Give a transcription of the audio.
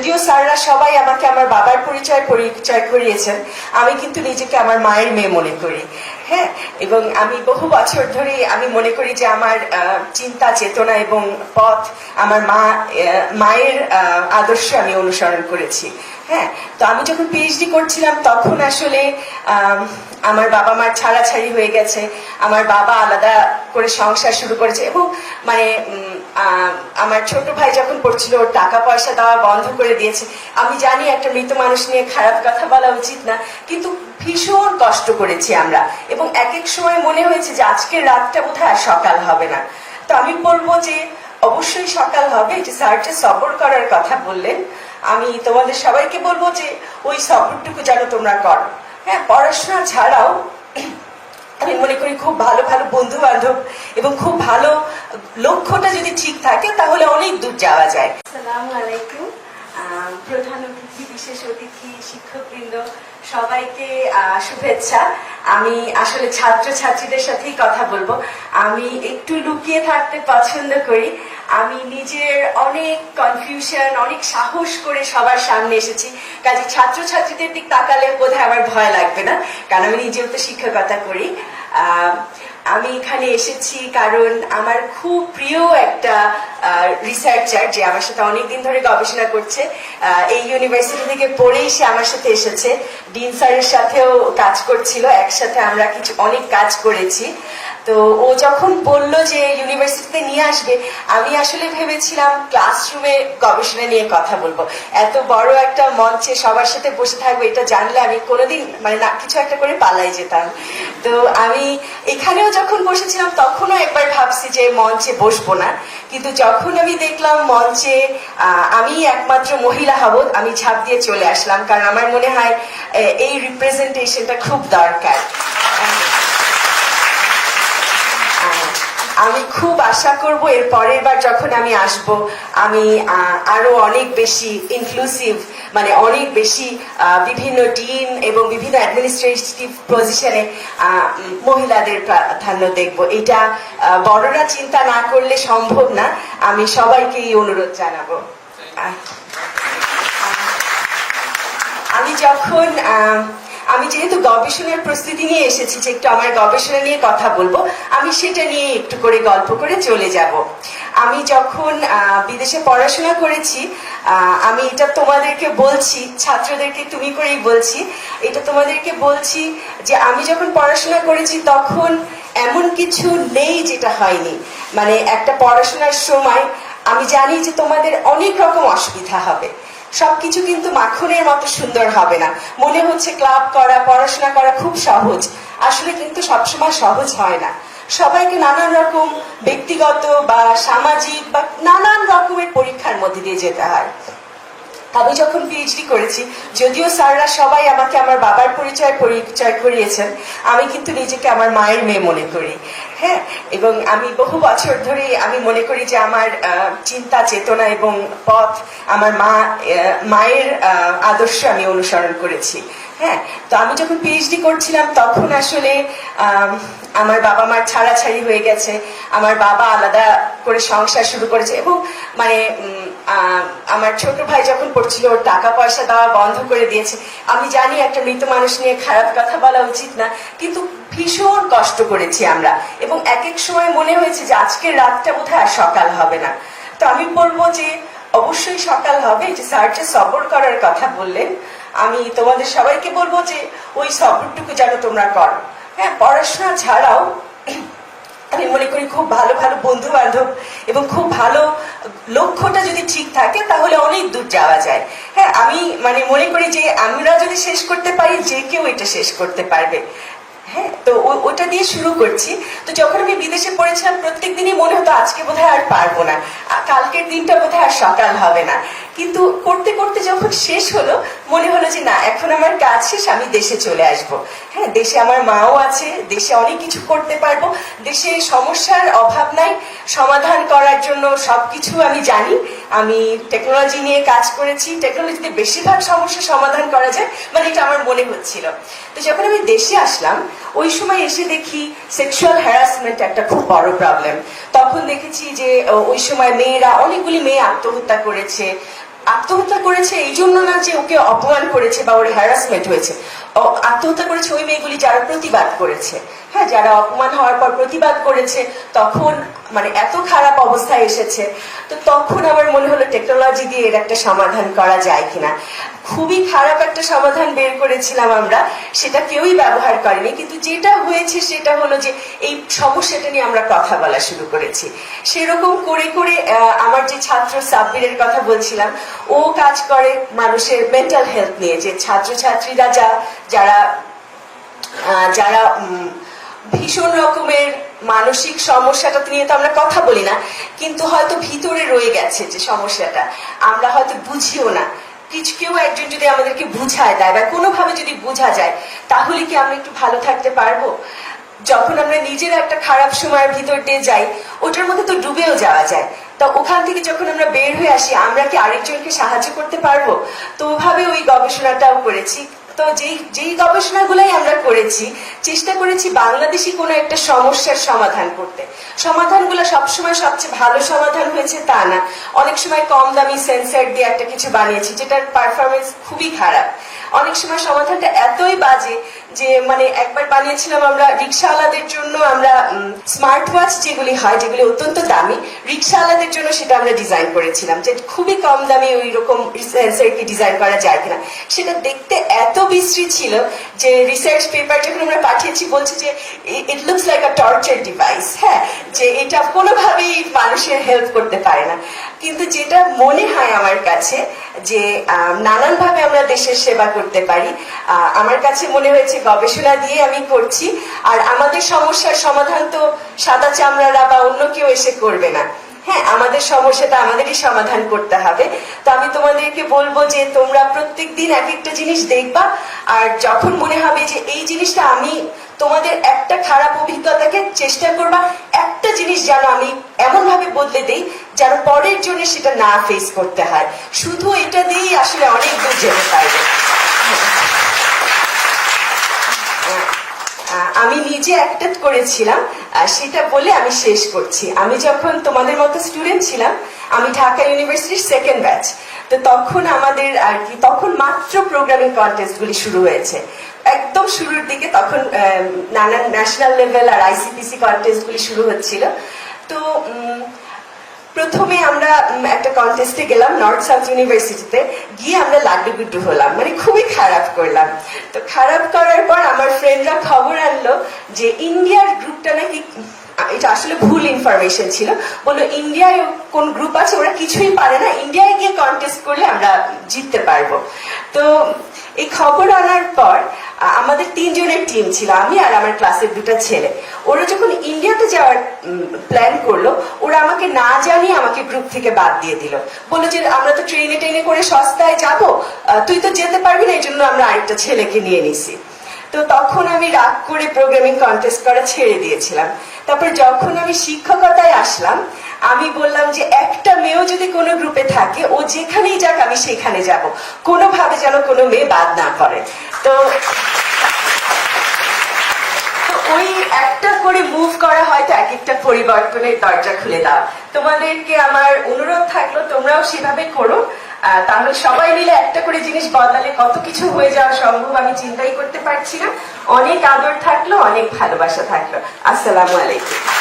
যদিও স্যাররা সবাই আমাকে আমার বাবার পরিচয় পরিচয় করিয়েছেন, আমি কিন্তু নিজেকে আমার মায়ের মেয়ে মনে করি। হ্যাঁ এবং আমি বহু বছর ধরে আমি মনে করি যে আমার চিন্তা, চেতনা এবং পথ আমার মা মায়ের আদর্শ আমি অনুসরণ করেছি। হ্যাঁ তো আমি যখন পিএইচডি করছিলাম তখন আসলে আমার বাবা মার ছাড়াছাড়ি হয়ে গেছে, আমার বাবা আলাদা করে সংসার শুরু করেছে এবং মানে আমার ছোট ভাই যখন পড়ছিল, ওর টাকা পয়সা দেওয়া বন্ধ করে দিয়েছে। আমি জানি একটা মৃত মানুষ নিয়ে খারাপ কথা বলা উচিত না, কিন্তু ভীষণ কষ্ট করেছি আমরা। এবং এক এক সময় মনে হয়েছে যে আজকের রাতটা আর সকাল হবে না। তো আমি বলব যে, অবশ্যই সকাল হবে। যে স্যার যে সবর করার কথা বললেন, আমি তোমাদের সবাইকে বলব যে, ওই সবরটুকু যেন তোমরা করো। হ্যাঁ পড়াশোনা ছাড়াও আমি মনে করি খুব ভালো ভালো বন্ধু বান্ধব এবং খুব ভালো লক্ষ্যটা যদি ঠিক থাকে, তাহলে অনেক দূর যাওয়া যায়। আসসালামু আলাইকুম। প্রধান অতিথি, বিশেষ অতিথি, শিক্ষকবৃন্দ সবাইকে শুভেচ্ছা। আমি আসলে ছাত্র ছাত্রীদের সাথেই কথা বলব। আমি একটু লুকিয়ে থাকতে পছন্দ করি। আমি নিজের অনেক কনফিউশন অনেক সাহস করে সবার সামনে এসেছি। কাজে ছাত্র ছাত্রীদের দিক তাকালে বোধহয় আমার ভয় লাগবে না, কারণ আমি নিজেও তো শিক্ষকতা করি। আমি এখানে এসেছি কারণ আমার খুব প্রিয় একটা রিসার্চার যে আমার সাথে অনেকদিন ধরে গবেষণা করছে। এই ইউনিভার্সিটি থেকে পড়েই সে আমার সাথে এসেছে। ডিন স্যারের সাথেও কাজ করছিল। একসাথে আমরা কিছু অনেক কাজ করেছি। তো ও যখন বলল যে ইউনিভার্সিটিতে নিয়ে আসবে, আমি আসলে ভেবেছিলাম ক্লাসরুমে গবেষণা নিয়ে কথা বলব। এত বড় একটা মঞ্চে সবার সাথে বসে থাকব, এটা জানলে আমি কোনোদিন মানে না, কিছু একটা করে পালাই যেতাম। তো আমি এখানেও যখন বসেছিলাম, তখনও একবার ভাবছি যে মঞ্চে বসবো না। কিন্তু যখন আমি দেখলাম মঞ্চে আমি একমাত্র মহিলা হব, আমি ঝাঁপ দিয়ে চলে আসলাম। কারণ আমার মনে হয় এই রিপ্রেজেন্টেশনটা খুব দরকার। আমি খুব আশা করব এর পরের বার যখন আমি আসব, আমি আরও অনেক বেশি ইনক্লুসিভ মানে অনেক বেশি বিভিন্ন ডিন এবং বিভিন্ন অ্যাডমিনিস্ট্রেটিভ পজিশনে মহিলাদের প্রাধান্য দেখব। এটা বড়রা চিন্তা না করলে সম্ভব না। আমি সবাইকেই অনুরোধ জানাব। আমি যখন আমি যেহেতু গবেষণার প্রস্তুতি নিয়ে এসেছি যে একটু আমার গবেষণা নিয়ে কথা বলব, আমি সেটা নিয়ে একটু করে গল্প করে চলে যাব। আমি যখন বিদেশে পড়াশোনা করেছি আমি এটা তোমাদেরকে বলছি, ছাত্রদেরকে তুমি করেই বলছি, এটা তোমাদেরকে বলছি যে আমি যখন পড়াশোনা করেছি তখন এমন কিছু নেই যেটা হয়নি। মানে একটা পড়াশোনার সময় আমি জানি যে তোমাদের অনেক রকম অসুবিধা হবে। সবকিছু কিন্তু মাখনের মতো সুন্দর হবে না। মনে হচ্ছে ক্লাব করা, পড়াশোনা করা খুব সহজ। আসলে কিন্তু সবসময় সহজ হয় না। সবাইকে নানান রকম ব্যক্তিগত বা সামাজিক বা নানান রকমের পরীক্ষার মধ্যে দিয়ে যেতে হয়। আমি যখন পিএইচডি করেছি, যদিও স্যাররা সবাই আমাকে আমার বাবার পরিচয় পরিচয় করিয়েছেন, আমি কিন্তু নিজেকে আমার মায়ের মেয়ে মনে করি। হ্যাঁ এবং আমি বহু বছর ধরে আমি মনে করি যে আমার চিন্তা, চেতনা এবং পথ আমার মা মায়ের আদর্শ আমি অনুসরণ করেছি। হ্যাঁ তো আমি যখন পিএইচডি করছিলাম তখন আসলে আমার বাবা মার ছাড়াছাড়ি হয়ে গেছে। আমার বাবা আলাদা করে সংসার শুরু করেছে এবং মানে আমার ছোট ভাই যখন পড়ছিল ওর টাকা পয়সা দেওয়া বন্ধ করে দিয়েছে। আমি জানি একটা মৃত মানুষ নিয়ে খারাপ কথা বলা উচিত না, কিন্তু ভীষণ কষ্ট করেছি আমরা। এবং এক এক সময় মনে হয়েছে যে আজকের রাতটা বোধহয় আর সকাল হবে না। তো আমি বলব যে অবশ্যই সকাল হবে। যে স্যার যে সবর করার কথা বললেন, আমি তোমাদের সবাইকে বলব যে ওই সবরটুকু যেন তোমরা করো। হ্যাঁ পড়াশোনা ছাড়াও আমি মনে করি খুব ভালো ভালো বন্ধু বান্ধব এবং খুব ভালো লক্ষ্যটা যদি ঠিক থাকে, তাহলে অনেক দূর যাওয়া যায়। হ্যাঁ আমি মানে মনে করি যে আমরা যদি শেষ করতে পারি, যে কেউ এটা শেষ করতে পারবে। হ্যাঁ তো ওটা দিয়ে শুরু করছি। তো যখন আমি বিদেশে পড়েছিলাম, প্রত্যেক দিনই মনে হতো আজকে বোধহয় আর পারব না। কালকের দিনটা বোধহয় আর সকাল হবে না। কিন্তু করতে করতে যখন শেষ হলো, মনে হলো যে না, এখন আমার কাজ শেষ, আমি দেশে চলে আসব। হ্যাঁ দেশে আমার মাও আছে, দেশে অনেক কিছু করতে পারব। দেশে সমস্যার অভাব নাই, সমাধান করার জন্য সবকিছু আমি জানি। আমি টেকনোলজি নিয়ে কাজ করেছি টেকনোলজিতে বেশিরভাগ সমস্যা সমাধান করা যায় মানে এটা আমার মনে হচ্ছিল। তো যখন আমি দেশে আসলাম, ওই সময় এসে দেখি সেক্সুয়াল হ্যারাসমেন্ট একটা খুব বড় প্রবলেম তখন দেখেছি যে ওই সময় মেয়েরা অনেকগুলি মেয়ে আত্মহত্যা করেছে আত্মহত্যা করেছে এই জন্য না যে ওকে অপমান করেছে বা ওর হ্যারাসমেন্ট হয়েছে? আত্মহত্যা করেছে ওই মেয়েগুলি যারা প্রতিবাদ করেছে। হ্যাঁ যারা অপমান হওয়ার পর প্রতিবাদ করেছে, তখন মানে এত খারাপ অবস্থায় এসেছে, তো তখন আমার মনে হলো টেকনোলজি দিয়ে এর একটা সমাধান করা যায় কিনা। খুবই খারাপ একটা সমাধান বের করেছিলাম আমরা, সেটা কেউই ব্যবহার করেনি, কিন্তু যেটা হয়েছে সেটা হলো যে এই সমস্যাটা নিয়ে আমরা কথা বলা শুরু করেছি। সেরকম করে করে আমার যে ছাত্র সাব্বিরের কথা বলছিলাম, ও কাজ করে মানুষের মেন্টাল হেলথ নিয়ে, যে ছাত্রছাত্রীরা যা, যারা যারা ভীষণ রকমের মানসিক সমস্যাটা নিয়ে তো আমরা কথা বলি না, কিন্তু হয়তো ভিতরে রয়ে গেছে যে সমস্যাটা। আমরা হয়তো বুঝিও না। কিছু কেউ একজন যদি আমাদেরকে বুঝায় দেয় বা কোনোভাবে যদি বোঝা যায়, তাহলে কি আমরা একটু ভালো থাকতে পারব? যখন আমরা নিজের একটা খারাপ সময়ের ভিতর দিয়ে যাই, ওটার মধ্যে তো ডুবেও যাওয়া যায়। তা ওখান থেকে যখন আমরা বের হয়ে আসি, আমরা কি আরেকজনকে সাহায্য করতে পারব? তো ওভাবে ওই গবেষণাটাও করেছি। তো যেই যেই গবেষণাগুলোই আমরা করেছি, চেষ্টা করেছি বাংলাদেশি কোনো একটা সমস্যার সমাধান করতে। সমাধানগুলো সবসময় সবচেয়ে ভালো সমাধান হয়েছে তা না। অনেক সময় কম দামি সেন্সার দিয়ে একটা কিছু বানিয়েছি, যেটার পারফরমেন্স খুবই খারাপ। অনেক সময় সমাধানটা এতই বাজে যে মানে একবার বানিয়েছিলাম আমরা রিক্সাওয়ালাদের জন্য আমরা স্মার্ট ওয়াচ যেগুলি হয়, যেগুলি অত্যন্ত দামি, রিক্সাওয়ালাদের জন্য সেটা আমরা ডিজাইন করেছিলাম। যে খুবই কম দামি ওই রকম সেন্সারকে ডিজাইন করা যায় কিনা। সেটা দেখতে এত বিশ্রী ছিল যে রিসার্চ পেপার যখন আমরা পাঠিয়েছি, বলছে যে it looks like a torture device হ্যাঁ যে এটা কোনোভাবেই মানুষের হেল্প করতে পারে না। কিন্তু যেটা মনে হয় আমার কাছে যে নানানভাবে আমরা দেশের সেবা করতে পারি আমার কাছে মনে হয়েছে গবেষণা দিয়ে আমি করছি। আর আমাদের সমস্যার সমাধান তো সাদা চামড়ারা বা অন্য কেউ এসে করবে না। হ্যাঁ আমাদের সমস্যাটা আমাদেরই সমাধান করতে হবে। তো আমি তোমাদেরকে বলব যে তোমরা প্রত্যেক দিন এক একটা জিনিস দেখবা। আর যখন মনে হবে যে এই জিনিসটা আমি তোমাদের একটা খারাপ অভিজ্ঞতাকে চেষ্টা করবা, একটা জিনিস যেন আমি এমন ভাবে বদলে দেই যেন পরের জন্য সেটা না ফেস করতে হয়। শুধু এটা দিয়েই আসলে অনেক দূর যেতে পারবে আমি নিজে একটা করেছিলাম সেটা বলে আমি শেষ করছি। আমি যখন তোমাদের মতো স্টুডেন্ট ছিলাম, আমি ঢাকা ইউনিভার্সিটির সেকেন্ড ব্যাচ তো তখন আমাদের আর কি, তখন মাত্র প্রোগ্রামিং কন্টেস্ট গুলি শুরু হয়েছে। একদম শুরুর দিকে তখন নানান ন্যাশনাল লেভেল আর আইসিপিসি কন্টেস্ট গুলি শুরু হচ্ছিল। তো প্রথমে আমরা একটা কন্টেস্টে গেলাম নর্থ সাউথ ইউনিভার্সিটিতে গিয়ে আমরা লাড্ডু গুড্ডু হলাম। মানে খুবই খারাপ করলাম। তো খারাপ করার পর আমার ফ্রেন্ডরা যে ইন্ডিয়ার গ্রুপটা নাকি, এটা আসলে ভুল ইনফরমেশন ছিল। বলল, ইন্ডিয়ায় কোন গ্রুপ আছে? ওরা কিছুই পারে না। ইন্ডিয়ায় গিয়ে কন্টেস্ট করলে আমরা জিততে পারব। তো এই খবর আনার পর, আমাদের তিনজনের টিম ছিল, আমি আর আমার ক্লাসের দুটো ছেলে। ওরা যখন ইন্ডিয়াতে যাওয়ার প্ল্যান করল, ওরা আমাকে না জানিয়ে আমাকে গ্রুপ থেকে বাদ দিয়ে দিল। বলল যে, আমরা তো ট্রেনে ট্রেনে করে সস্তায় যাব। তুই তো যেতে পারবি না এই জন্য আমরা আরেকটা ছেলেকে নিয়ে নিছি। তো তখন আমি রাগ করে প্রোগ্রামিং কন্টেস্ট করা ছেড়ে দিয়েছিলাম। তারপর যখন আমি শিক্ষকতায় আসলাম, আমি বললাম যে একটা মেয়েও যদি কোনো গ্রুপে থাকে, ও যেখানেই যাক আমি সেখানে যাব। কোনোভাবে যেন কোনো মেয়ে বাদ না করে তো ওই একটা করে মুভ করা হয়তো এক একটা পরিবর্তনের দরজা খুলে দাও। তোমাদেরকে আমার অনুরোধ থাকল, তোমরাও সেভাবে করো। তাহলে সবাই মিলে একটা করে জিনিস বদলালে কত কিছু হয়ে যাওয়া সম্ভব আমি চিন্তাই করতে পারছি না। অনেক আদর থাকল, অনেক ভালোবাসা থাকল। আসসালামু আলাইকুম।